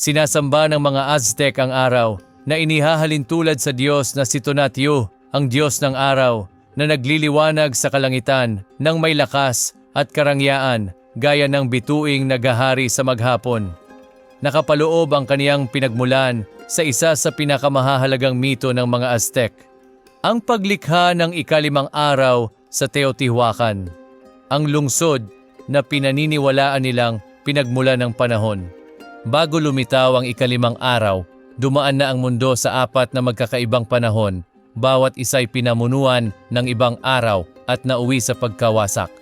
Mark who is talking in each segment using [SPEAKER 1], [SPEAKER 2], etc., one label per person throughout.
[SPEAKER 1] Sinasamba ng mga Aztec ang araw na inihahalin tulad sa Diyos na si Tonatiuh, ang Diyos ng araw, na nagliliwanag sa kalangitan ng may lakas at karangyaan gaya ng bituing nagahari sa maghapon. Nakapaloob ang kaniyang pinagmulan sa isa sa pinakamahahalagang mito ng mga Aztec, ang paglikha ng ikalimang araw sa Teotihuacan, ang lungsod na pinaniniwalaan nilang pinagmula ng panahon. Bago lumitaw ang ikalimang araw, dumaan na ang mundo sa apat na magkakaibang panahon, bawat isa'y pinamunuan ng ibang araw at nauwi sa pagkawasak.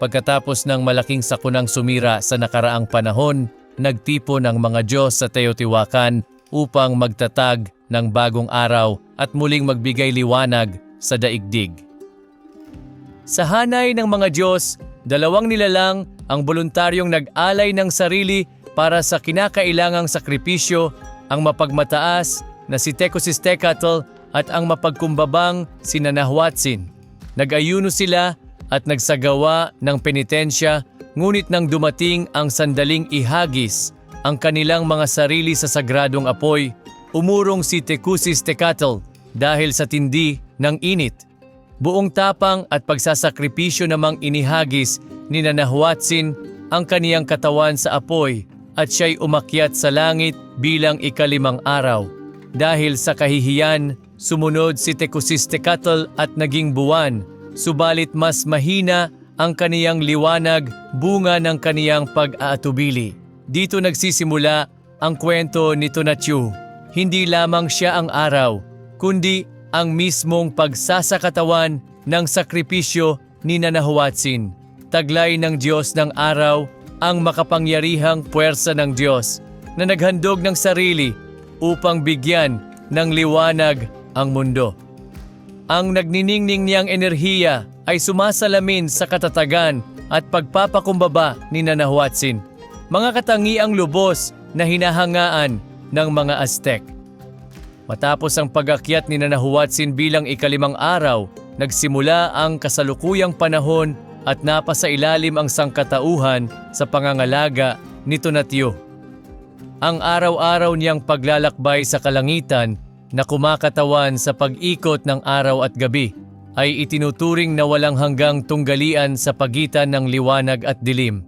[SPEAKER 1] Pagkatapos ng malaking sakunang sumira sa nakaraang panahon, nagtipon ang mga Diyos sa Teotihuacan upang magtatag ng bagong araw at muling magbigay liwanag sa daigdig. Sa hanay ng mga Diyos, dalawang nilalang ang voluntaryong nag-alay ng sarili para sa kinakailangang sakripisyo, ang mapagmataas na si Tecosistecatl at ang mapagkumbabang si Nanahwatsin. Nag-ayuno sila at nagsagawa ng penitensya ngunit nang dumating ang sandaling ihagis ang kanilang mga sarili sa sagradong apoy, umurong si Tecusistecatl dahil sa tindi ng init. Buong tapang at pagsasakripisyo namang inihagis ni Nanahwatsin ang kaniyang katawan sa apoy at siya'y umakyat sa langit bilang ikalimang araw. Dahil sa kahihiyan, sumunod si Tecusistecatl at naging buwan, subalit mas mahina ang kaniyang liwanag bunga ng kaniyang pag-aatubili. Dito nagsisimula ang kwento ni Tonatiuh. Hindi lamang siya ang araw, kundi ang mismong pagsasakatawan ng sakripisyo ni Nanahuatsin. Taglay ng Diyos ng araw ang makapangyarihang puwersa ng Diyos na naghandog ng sarili upang bigyan ng liwanag ang mundo. Ang nagniningning niyang enerhiya ay sumasalamin sa katatagan at pagpapakumbaba ni Nanahuatsin, mga katangiang lubos na hinahangaan ng mga Aztec. Matapos ang pag-akyat ni Nanahuatsin bilang ikalimang araw, nagsimula ang kasalukuyang panahon at napasa ilalim ang sangkatauhan sa pangangalaga ni Tonatiuh. Ang araw-araw niyang paglalakbay sa kalangitan na kumakatawan sa pag-ikot ng araw at gabi ay itinuturing na walang hanggang tunggalian sa pagitan ng liwanag at dilim.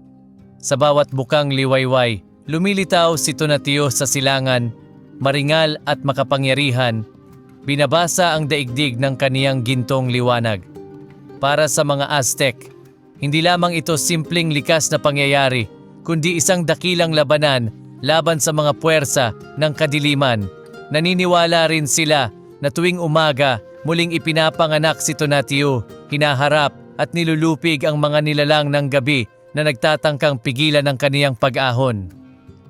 [SPEAKER 1] Sa bawat bukang liwayway, lumilitaw si Tonatiuh sa silangan, maringal at makapangyarihan, binabasa ang daigdig ng kaniyang gintong liwanag. Para sa mga Aztec, hindi lamang ito simpleng likas na pangyayari, kundi isang dakilang labanan laban sa mga puwersa ng kadiliman. Naniniwala rin sila na tuwing umaga muling ipinapanganak si Tonatiuh, hinaharap at nilulupig ang mga nilalang ng gabi na nagtatangkang pigilan ng kaniyang pag-ahon.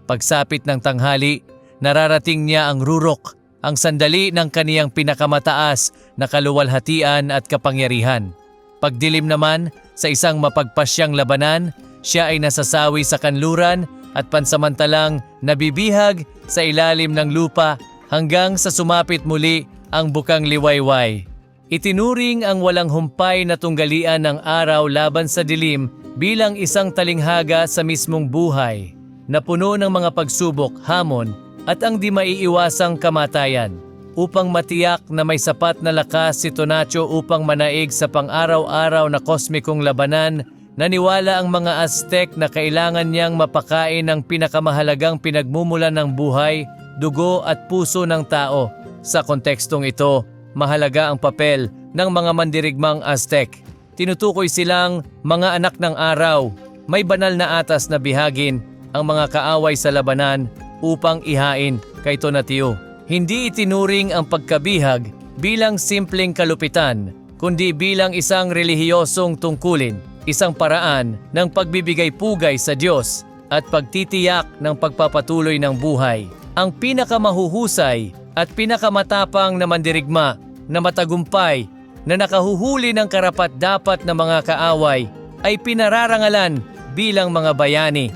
[SPEAKER 1] Pagsapit ng tanghali, nararating niya ang rurok, ang sandali ng kaniyang pinakamataas na kaluwalhatian at kapangyarihan. Pagdilim naman, sa isang mapagpasyang labanan, siya ay nasasawi sa kanluran at pansamantalang nabibihag sa ilalim ng lupa hanggang sa sumapit muli ang bukang liwayway. Itinuring ang walang humpay na tunggalian ng araw laban sa dilim bilang isang talinghaga sa mismong buhay na puno ng mga pagsubok, hamon at ang di maiiwasang kamatayan upang matiyak na may sapat na lakas si Tonacho upang manaig sa pang-araw-araw na kosmikong labanan, naniwala ang mga Aztec na kailangan niyang mapakain ng pinakamahalagang pinagmumulan ng buhay, dugo at puso ng tao. Sa kontekstong ito, mahalaga ang papel ng mga mandirigmang Aztec. Tinutukoy silang mga anak ng araw, may banal na atas na bihagin ang mga kaaway sa labanan upang ihain kay Tonatiuh. Hindi itinuring ang pagkabihag bilang simpleng kalupitan, kundi bilang isang relihiyosong tungkulin, isang paraan ng pagbibigay pugay sa Diyos at pagtitiyak ng pagpapatuloy ng buhay. Ang pinakamahuhusay at pinakamatapang na mandirigma na matagumpay na nakahuhuli ng karapat-dapat na mga kaaway ay pinararangalan bilang mga bayani.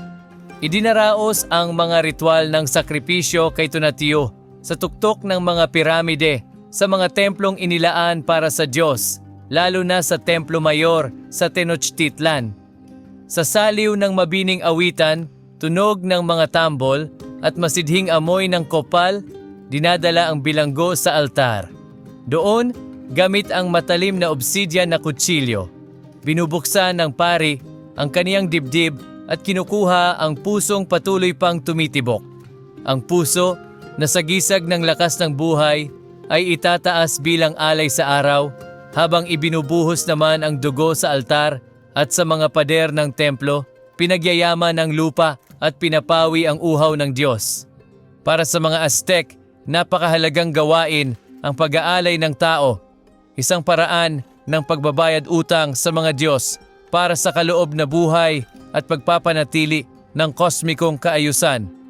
[SPEAKER 1] Idinaraos ang mga ritual ng sakripisyo kay Tonatiuh sa tuktok ng mga piramide sa mga templong inilaan para sa Diyos, lalo na sa Templo Mayor sa Tenochtitlan. Sa saliw ng mabining awitan, tunog ng mga tambol at masidhing amoy ng kopal, dinadala ang bilanggo sa altar. Doon, gamit ang matalim na obsidian na kutsilyo, binubuksan ng pari ang kaniyang dibdib at kinukuha ang pusong patuloy pang tumitibok. Ang puso na sa gisag ng lakas ng buhay ay itataas bilang alay sa araw habang ibinubuhos naman ang dugo sa altar at sa mga pader ng templo, pinagyayaman ng lupa at pinapawi ang uhaw ng Diyos. Para sa mga Aztec, napakahalagang gawain ang pag-aalay ng tao, isang paraan ng pagbabayad utang sa mga Diyos para sa kaloob na buhay at pagpapanatili ng kosmikong kaayusan.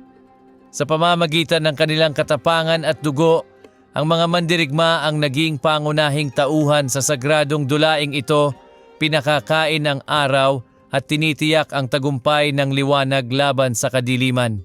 [SPEAKER 1] Sa pamamagitan ng kanilang katapangan at dugo, ang mga mandirigma ang naging pangunahing tauhan sa sagradong dulaing ito, pinakakain ng araw at tinitiyak ang tagumpay ng liwanag laban sa kadiliman.